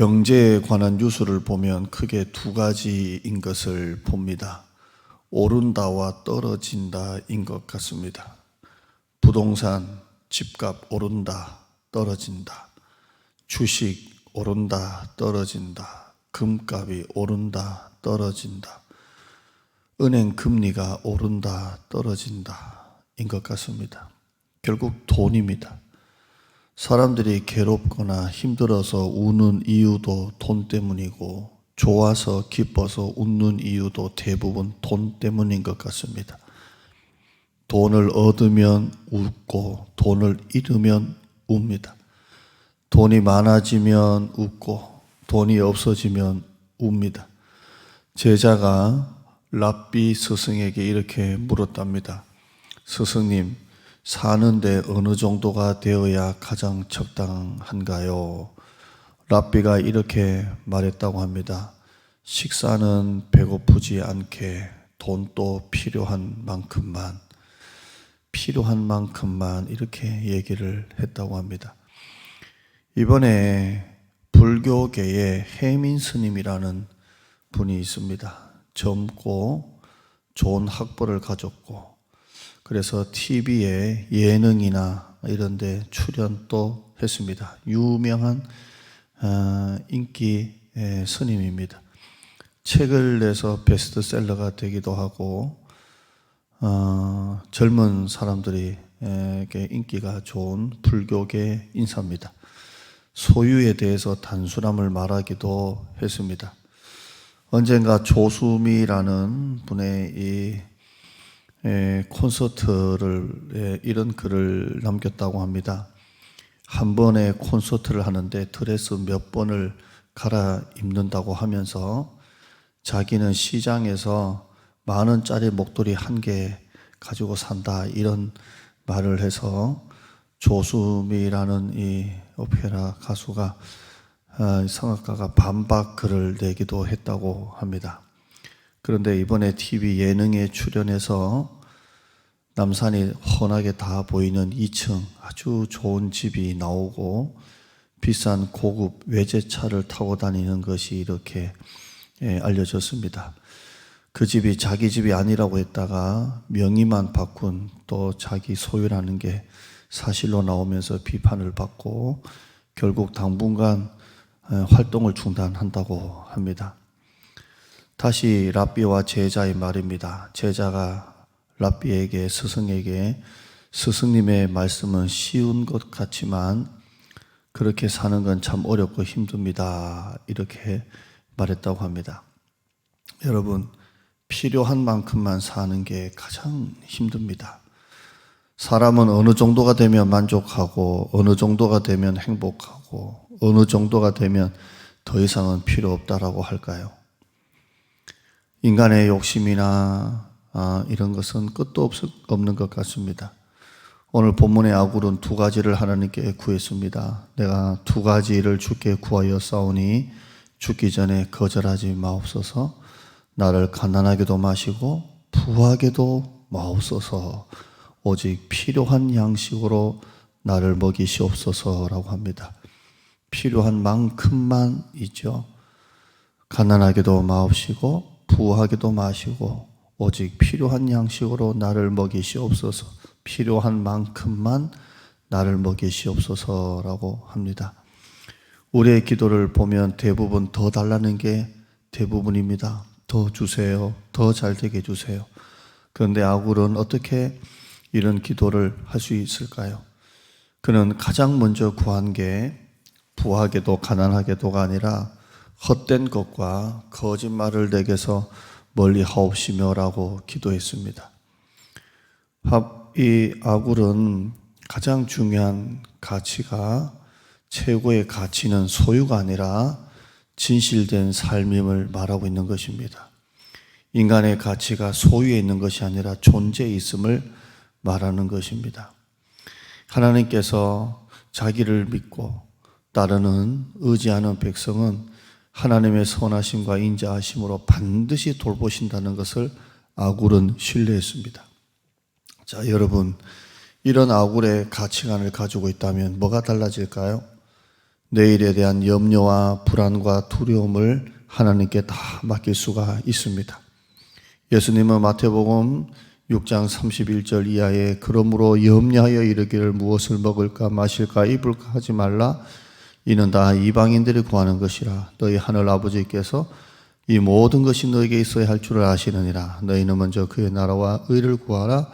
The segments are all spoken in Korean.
경제에 관한 뉴스를 보면 크게 두 가지인 것을 봅니다. 오른다와 떨어진다인 것 같습니다. 부동산, 집값 오른다, 떨어진다. 주식 오른다, 떨어진다. 금값이 오른다, 떨어진다. 은행 금리가 오른다, 떨어진다. 인 것 같습니다. 결국 돈입니다. 사람들이 괴롭거나 힘들어서 우는 이유도 돈 때문이고 좋아서 기뻐서 웃는 이유도 대부분 돈 때문인 것 같습니다. 돈을 얻으면 웃고 돈을 잃으면 웁니다. 돈이 많아지면 웃고 돈이 없어지면 웁니다. 제자가 랍비 스승에게 이렇게 물었답니다. 스승님, 사는데 어느 정도가 되어야 가장 적당한가요? 랍비가 이렇게 말했다고 합니다. 식사는 배고프지 않게 돈도 필요한 만큼만, 필요한 만큼만 이렇게 얘기를 했다고 합니다. 이번에 불교계에 해민 스님이라는 분이 있습니다. 젊고 좋은 학벌을 가졌고 그래서 TV에 예능이나 이런 데 출연도 했습니다. 유명한 어, 인기 예, 스님입니다. 책을 내서 베스트셀러가 되기도 하고 어, 젊은 사람들에게 인기가 좋은 불교계 인사입니다. 소유에 대해서 단순함을 말하기도 했습니다. 언젠가 조수미라는 분의 이 에, 콘서트를 에, 이런 글을 남겼다고 합니다. 한 번에 콘서트를 하는데 드레스 몇 번을 갈아입는다고 하면서 자기는 시장에서 만 원짜리 목도리 한 개 가지고 산다 이런 말을 해서 조수미라는 이 오페라 가수가 아, 성악가가 반박 글을 내기도 했다고 합니다. 그런데 이번에 TV 예능에 출연해서 남산이 훤하게 다 보이는 2층 아주 좋은 집이 나오고 비싼 고급 외제차를 타고 다니는 것이 이렇게 예, 알려졌습니다. 그 집이 자기 집이 아니라고 했다가 명의만 바꾼 또 자기 소유라는 게 사실로 나오면서 비판을 받고 결국 당분간 예, 활동을 중단한다고 합니다. 다시 랍비와 제자의 말입니다. 제자가 랍비에게 스승에게 스승님의 말씀은 쉬운 것 같지만 그렇게 사는 건 참 어렵고 힘듭니다. 이렇게 말했다고 합니다. 여러분, 필요한 만큼만 사는 게 가장 힘듭니다. 사람은 어느 정도가 되면 만족하고, 어느 정도가 되면 행복하고, 어느 정도가 되면 더 이상은 필요 없다라고 할까요? 인간의 욕심이나 아, 이런 것은 끝도 없, 없는 것 같습니다. 오늘 본문의 아굴은 두 가지를 하나님께 구했습니다. 내가 두 가지를 주께 구하여 싸우니 죽기 전에 거절하지 마옵소서. 나를 가난하게도 마시고 부하게도 마옵소서. 오직 필요한 양식으로 나를 먹이시옵소서라고 합니다. 필요한 만큼만 있죠. 가난하게도 마옵시고 부하게도 마시고 오직 필요한 양식으로 나를 먹이시옵소서. 필요한 만큼만 나를 먹이시옵소서라고 합니다. 우리의 기도를 보면 대부분 더 달라는 게 대부분입니다. 더 주세요. 더 잘 되게 주세요. 그런데 아굴은 어떻게 이런 기도를 할 수 있을까요? 그는 가장 먼저 구한 게 부하게도 가난하게도가 아니라 헛된 것과 거짓말을 내게서 멀리 하옵시며라고 기도했습니다. 이 아굴은 가장 중요한 가치가 최고의 가치는 소유가 아니라 진실된 삶임을 말하고 있는 것입니다. 인간의 가치가 소유에 있는 것이 아니라 존재에 있음을 말하는 것입니다. 하나님께서 자기를 믿고 따르는 의지하는 백성은 하나님의 선하심과 인자하심으로 반드시 돌보신다는 것을 아굴은 신뢰했습니다. 자, 여러분, 이런 아굴의 가치관을 가지고 있다면 뭐가 달라질까요? 내일에 대한 염려와 불안과 두려움을 하나님께 다 맡길 수가 있습니다. 예수님은 마태복음 6장 31절 이하에 그러므로 염려하여 이르기를 무엇을 먹을까 마실까 입을까 하지 말라 이는 다 이방인들이 구하는 것이라 너희 하늘 아버지께서 이 모든 것이 너에게 있어야 할 줄을 아시느니라. 너희는 먼저 그의 나라와 의를 구하라.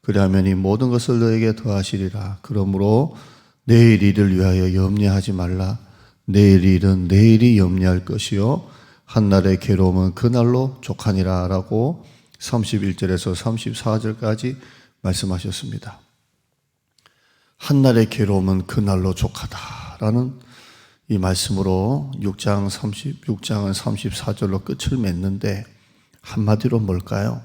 그리하면 이 모든 것을 너에게 더하시리라. 그러므로 내일 일을 위하여 염려하지 말라. 내일 일은 내일이 염려할 것이요. 한날의 괴로움은 그날로 족하니라 라고 31절에서 34절까지 말씀하셨습니다. 한날의 괴로움은 그날로 족하다라는 이 말씀으로 6장 36장은 34절로 끝을 맺는데 한마디로 뭘까요?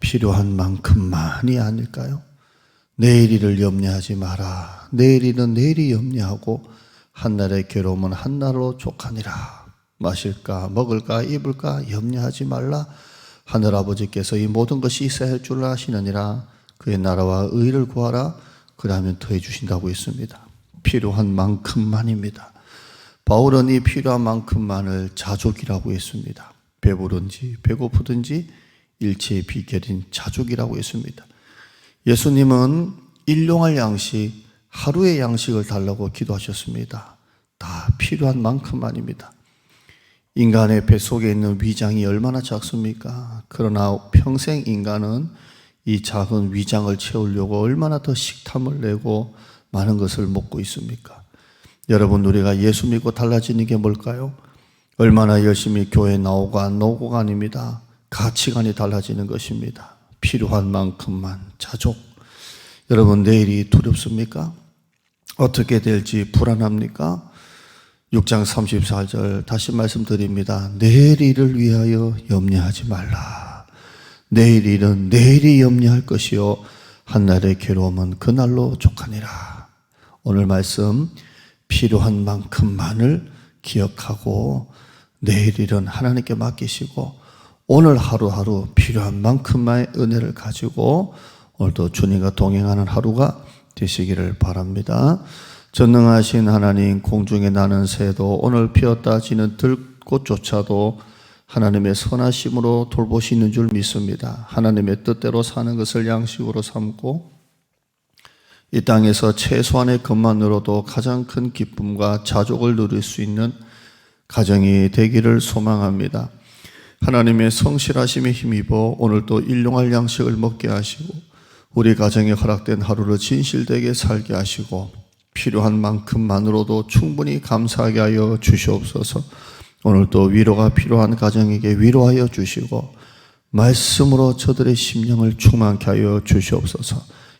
필요한 만큼만이 아닐까요? 내일 일을 염려하지 마라. 내일 일은 내일이 염려하고 한날의 괴로움은 한날로 족하니라. 마실까 먹을까 입을까 염려하지 말라. 하늘 아버지께서 이 모든 것이 있어야 할 줄 아시느니라. 그의 나라와 의를 구하라. 그러면 더해 주신다고 했습니다. 필요한 만큼만입니다. 바울은 이 필요한 만큼만을 자족이라고 했습니다. 배부른지 배고프든지 일체의 비결인 자족이라고 했습니다. 예수님은 일용할 양식, 하루의 양식을 달라고 기도하셨습니다. 다 필요한 만큼만입니다. 인간의 뱃속에 있는 위장이 얼마나 작습니까? 그러나 평생 인간은 이 작은 위장을 채우려고 얼마나 더 식탐을 내고 많은 것을 먹고 있습니까? 여러분, 우리가 예수 믿고 달라지는 게 뭘까요? 얼마나 열심히 교회 나오고 안 나오고가 아닙니다. 가치관이 달라지는 것입니다. 필요한 만큼만 자족. 여러분, 내일이 두렵습니까? 어떻게 될지 불안합니까? 6장 34절 다시 말씀드립니다. 내일 일을 위하여 염려하지 말라. 내일 일은 내일이 염려할 것이요 한날의 괴로움은 그날로 족하니라. 오늘 말씀 필요한 만큼만을 기억하고 내일 일은 하나님께 맡기시고 오늘 하루하루 필요한 만큼만의 은혜를 가지고 오늘도 주님과 동행하는 하루가 되시기를 바랍니다. 전능하신 하나님 공중에 나는 새도 오늘 피었다 지는 들꽃조차도 하나님의 선하심으로 돌보시는 줄 믿습니다. 하나님의 뜻대로 사는 것을 양식으로 삼고 이 땅에서 최소한의 것만으로도 가장 큰 기쁨과 자족을 누릴 수 있는 가정이 되기를 소망합니다. 하나님의 성실하심에 힘입어 오늘도 일용할 양식을 먹게 하시고 우리 가정에 허락된 하루를 진실되게 살게 하시고 필요한 만큼만으로도 충분히 감사하게 하여 주시옵소서. 오늘도 위로가 필요한 가정에게 위로하여 주시고 말씀으로 저들의 심령을 충만케 하여 주시옵소서.